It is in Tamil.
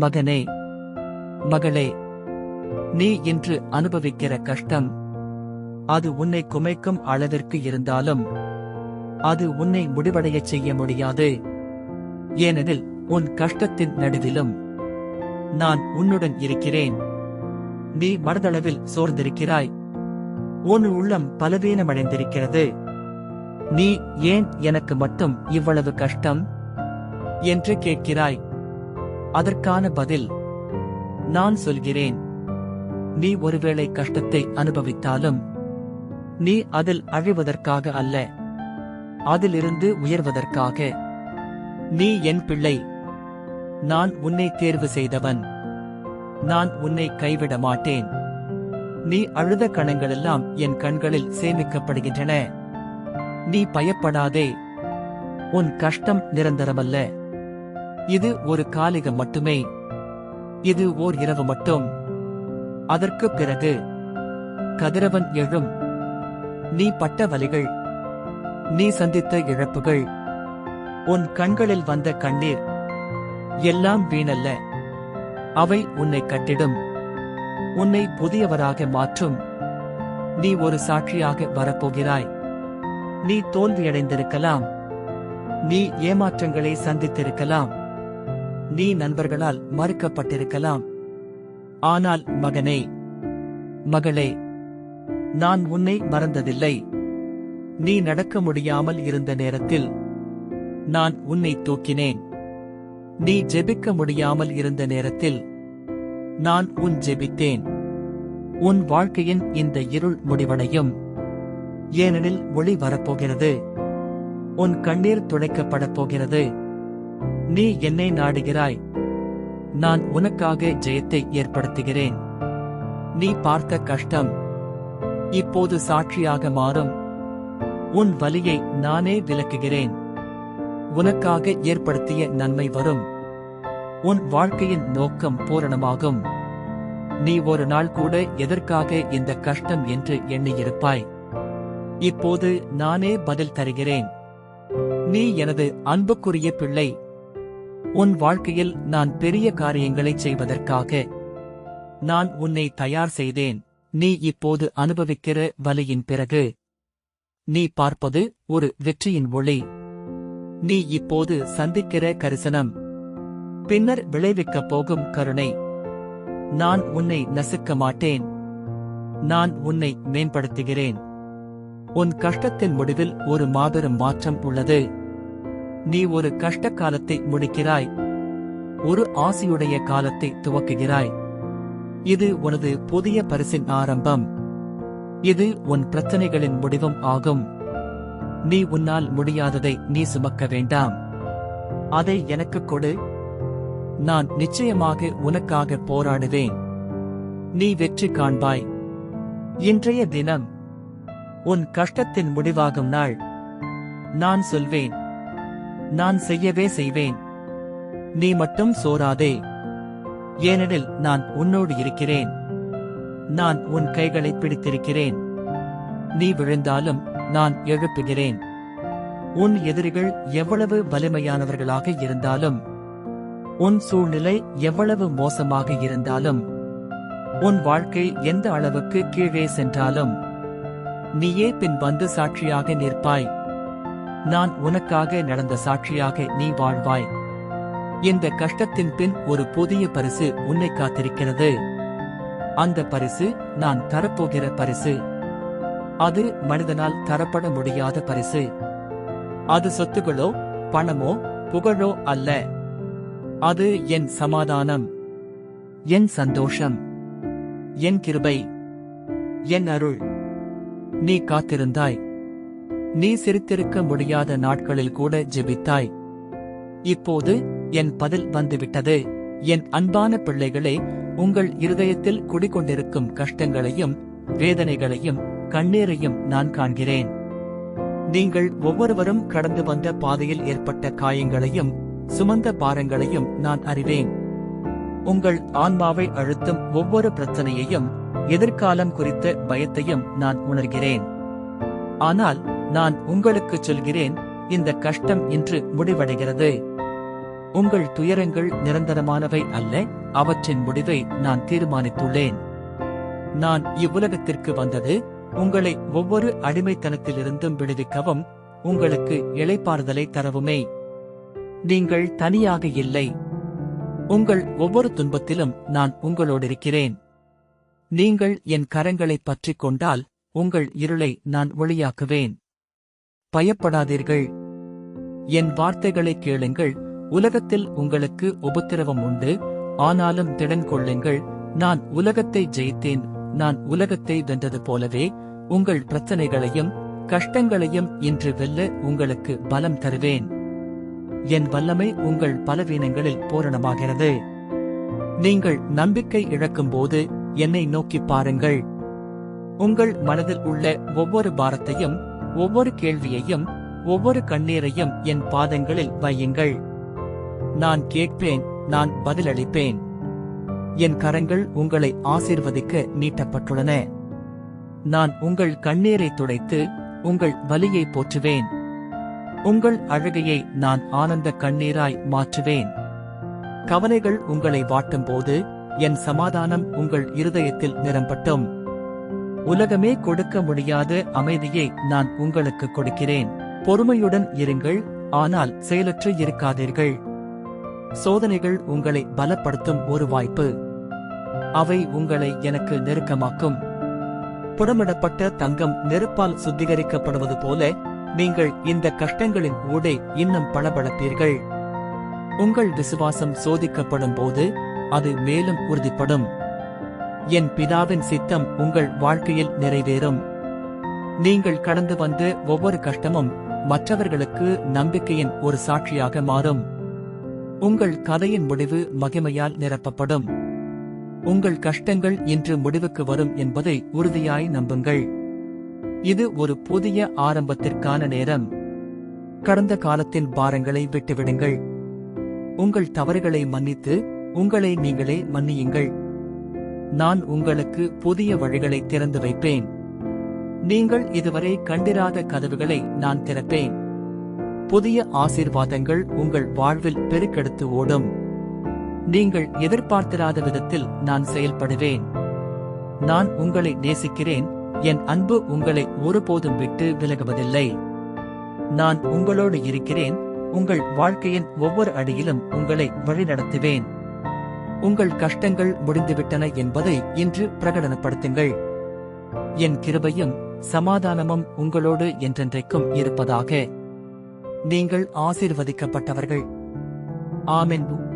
மகனே மகளே நீ இன்று அனுபவிக்கிற கஷ்டம் அது உன்னை குமைக்கும் அளவிற்கு இருந்தாலும் அது உன்னை முடிவடையச் செய்ய முடியாது. ஏனெனில் உன் கஷ்டத்தின் நடுவிலும் நான் உன்னுடன் இருக்கிறேன். நீ மனதளவில் சோர்ந்திருக்கிறாய். உன் உள்ளம் பலவீனமடைந்திருக்கிறது. நீ ஏன் எனக்கு மட்டும் இவ்வளவு கஷ்டம்? என்று கேட்கிறாய். அதற்கான பதில் நான் சொல்கிறேன். நீ ஒருவேளை கஷ்டத்தை அனுபவித்தாலும் நீ அதில் அழிவதற்காக அல்ல. அதிலிருந்து உயர்வதற்காக. நீ என் பிள்ளை. நான் உன்னை தேர்வு செய்தவன். நான் உன்னை கைவிட மாட்டேன். நீ அழுத கணங்களெல்லாம் என் கண்களில் சேமிக்கப்படுகின்றன. நீ பயப்படாதே. உன் கஷ்டம் நிரந்தரமல்ல. இது ஒரு காலிகம் மட்டுமே. இது ஓர் இரவு மட்டும். அதற்குப் பிறகு கதிரவன் எழும். நீ பட்ட வலிகள் நீ சந்தித்த இழப்புகள். உன் கண்களில் வந்த கண்ணீர். எல்லாம் வீணல்ல. அவை உன்னை கட்டிடும். உன்னை புதியவராக மாற்றும். நீ ஒரு சாட்சியாக வரப்போகிறாய். நீ தோல்வியடைந்திருக்கலாம். நீ ஏமாற்றங்களை சந்தித்திருக்கலாம். நீ நண்பர்களால் மறுக்கப்பட்டிருக்கலாம். ஆனால் மகனே மகளே நான் உன்னை மறந்ததில்லை. நீ நடக்க முடியாமல் இருந்த நேரத்தில் நான் உன்னை தூக்கினேன். நீ ஜெபிக்க முடியாமல் இருந்த நேரத்தில் நான் உன் ஜெபித்தேன். உன் வாழ்க்கையின் இந்த இருள் முடிவடையும். ஏனெனில் ஒளி வரப்போகிறது. உன் கண்ணீர் துடைக்கப்படப் போகிறது. நீ என்னை நாடுகிறாய். நான் உனக்காக ஜெயத்தை ஏற்படுத்துகிறேன். நீ பார்த்த கஷ்டம். இப்போது சாட்சியாக மாறும். உன் வலியை நானே விலக்குகிறேன் உனக்காக ஏற்படுத்திய நன்மை வரும். உன் வாழ்க்கையின் நோக்கம் பூரணமாகும். நீ ஒரு நாள் கூட எதற்காக இந்த கஷ்டம் என்று எண்ணியிருப்பாய். இப்போது நானே பதில் தருகிறேன். நீ எனது அன்புக்குரிய பிள்ளை. உன் வாழ்க்கையில் நான் பெரிய காரியங்களை செய்வதற்காக நான் உன்னை தயார் செய்தேன். நீ இப்போது அனுபவிக்கிற வலியின் பிறகு நீ பார்ப்பது ஒரு வெற்றியின் ஒளி. நீ இப்போது சந்திக்கிற கரிசனம். பின்னர் விளைவிக்கப் போகும் கருணை. நான் உன்னை நசுக்க மாட்டேன். நான் உன்னை மேம்படுத்துகிறேன். உன் கஷ்டத்தின் முடிவில் ஒரு மாபெரும் மாற்றம் உள்ளது. நீ ஒரு கஷ்ட காலத்தை முடிக்கிறாய். ஒரு ஆசையுடைய காலத்தை துவக்குகிறாய். இது உனது புதிய பரிசின் ஆரம்பம். இது உன் பிரச்சனைகளின் முடிவும் ஆகும். நீ உன்னால் முடியாததை நீ சுமக்க வேண்டாம். அதை எனக்கு கொடு. நான் நிச்சயமாக உனக்காக போராடுவேன். நீ வெற்றி காண்பாய். இன்றைய தினம் உன் கஷ்டத்தின் முடிவாகும் நாள். நான் சொல்வேன் நான் செய்யவே செய்வேன். நீ மட்டும் சோராதே ஏனெனில் நான் உன்னோடு இருக்கிறேன். நான் உன் கைகளை பிடித்திருக்கிறேன். நீ விழுந்தாலும் நான் எழுப்புகிறேன். உன் எதிரிகள் எவ்வளவு வலிமையானவர்களாக இருந்தாலும் உன் சூழ்நிலை எவ்வளவு மோசமாக இருந்தாலும் உன் வாழ்க்கை எந்த அளவுக்கு கீழே சென்றாலும் நீயே பின் வந்து சாட்சியாக நிற்பாய். நான் உனக்காக நடந்த சாட்சியாக நீ வாழ்வாய். இந்த கஷ்டத்தின் பின் ஒரு புதிய பரிசு உன்னை காத்திருக்கிறது. அந்த பரிசு நான் தரப்போகிற பரிசு. அது மனிதனால் தரப்பட முடியாத பரிசு. அது சொத்துகளோ பணமோ புகழோ அல்ல. அது என் சமாதானம். என் சந்தோஷம். என் கிருபை. என் அருள். நீ காத்திருந்தாய். நீ சிரித்திருக்க முடியாத நாட்களில் கூட ஜெபித்தாய். இப்போது என் பதில் வந்துவிட்டது. என் அன்பான பிள்ளைகளே உங்கள் இருதயத்தில் குடிகொண்டிருக்கும் கஷ்டங்களையும் வேதனைகளையும் கண்ணீரையும் நான் காண்கிறேன். நீங்கள் ஒவ்வொருவரும் கடந்து வந்த பாதையில் ஏற்பட்ட காயங்களையும் சுமந்த பாரங்களையும் நான் அறிவேன். உங்கள் ஆன்மாவை அழுத்தும் ஒவ்வொரு பிரச்சனையையும் எதிர்காலம் குறித்த பயத்தையும் நான் உணர்கிறேன். ஆனால் நான் உங்களுக்கு சொல்கிறேன் இந்த கஷ்டம் இன்று முடிவடைகிறது. உங்கள் துயரங்கள் நிரந்தரமானவை அல்ல அவற்றின் முடிவை நான் தீர்மானித்துள்ளேன். நான் இவ்வுலகத்திற்கு வந்தது உங்களை ஒவ்வொரு அடிமைத்தனத்திலிருந்தும் விடுவிக்கவும் உங்களுக்கு இழைப்பாறுதலை தரவுமே. நீங்கள் தனியாக இல்லை. உங்கள் ஒவ்வொரு துன்பத்திலும் நான் உங்களோடிருக்கிறேன். நீங்கள் என் கரங்களைப் பற்றிக் கொண்டால் உங்கள் இருளை நான் ஒளியாக்குவேன். பயப்படாதீர்கள். என் வார்த்தைகளை கேளுங்கள். உலகத்தில் உங்களுக்கு உபத்திரவம் உண்டு. ஆனாலும் திடன் கொள்ளுங்கள். நான் உலகத்தை ஜெயித்தேன். நான் உலகத்தை வென்றது போலவே உங்கள் பிரச்சனைகளையும் கஷ்டங்களையும் இன்று வெல்ல உங்களுக்கு பலம் தருவேன். என் வல்லமை உங்கள் பலவீனங்களில் பூரணமாகிறது. நீங்கள் நம்பிக்கை இழக்கும்போது என்னை நோக்கி பாருங்கள். உங்கள் மனதில் உள்ள ஒவ்வொரு பாரத்தையும் ஒவ்வொரு கேள்வியையும் ஒவ்வொரு கண்ணீரையும் என் பாதங்களில் வையுங்கள். நான் கேட்பேன் நான் பதிலளிப்பேன். என் கரங்கள் உங்களை ஆசீர்வதிக்க நீட்டப்பட்டுள்ளன. நான் உங்கள் கண்ணீரை துடைத்து உங்கள் வலியை போற்றுவேன். உங்கள் அழகையை நான் ஆனந்த கண்ணீராய் மாற்றுவேன். கவலைகள் உங்களை வாட்டும்போது என் சமாதானம் உங்கள் இருதயத்தில் நிரம்பட்டும். உலகமே கொடுக்க முடியாத அமைதியை நான் உங்களுக்கு கொடுக்கிறேன். பொறுமையுடன் இருங்கள் ஆனால் செயலற்று இருக்காதீர்கள். சோதனைகள் உங்களை பலப்படுத்தும் ஒரு வாய்ப்பு. அவை உங்களை எனக்கு நெருக்கமாக்கும். புடமிடப்பட்ட தங்கம் நெருப்பால் சுத்திகரிக்கப்படுவது போல நீங்கள் இந்த கஷ்டங்களின் ஊடே இன்னும் பளபளப்பீர்கள். உங்கள் விசுவாசம் சோதிக்கப்படும் போது அது மேலும் உறுதிப்படும். என் பிதாவின் சித்தம் உங்கள் வாழ்க்கையில் நிறைவேறும். நீங்கள் கடந்து வந்த ஒவ்வொரு கஷ்டமும் மற்றவர்களுக்கு நம்பிக்கையின் ஒரு சாட்சியாக மாறும். உங்கள் கதையின் முடிவு மகிமையால் நிரப்பப்படும். உங்கள் கஷ்டங்கள் இன்று முடிவுக்கு வரும் என்பதை உறுதியாய் நம்புங்கள். இது ஒரு புதிய ஆரம்பத்திற்கான நேரம். கடந்த காலத்தின் பாரங்களை விட்டுவிடுங்கள். உங்கள் தவறுகளை மன்னித்து உங்களை நீங்களே மன்னியுங்கள். நான் உங்களுக்கு புதிய வழிகளை திறந்து வைப்பேன். நீங்கள் இதுவரை கண்டிராத கதவுகளை நான் திறப்பேன். புதிய ஆசீர்வாதங்கள் உங்கள் வாழ்வில் பெருக்கெடுத்து ஓடும். நீங்கள் எதிர்பார்த்திராத விதத்தில் நான் செயல்படுவேன். நான் உங்களை நேசிக்கிறேன். என் அன்பு உங்களை ஒருபோதும் விட்டு விலகுவதில்லை. நான் உங்களோடு இருக்கிறேன். உங்கள் வாழ்க்கையின் ஒவ்வொரு அடியிலும் உங்களை வழிநடத்துவேன். உங்கள் கஷ்டங்கள் முடிந்துவிட்டன என்பதை இன்று பிரகடனப்படுத்துங்கள். என் கிருபையும் சமாதானமும் உங்களோடு என்றென்றைக்கும் இருப்பதாக. நீங்கள் ஆசீர்வதிக்கப்பட்டவர்கள். ஆமென்.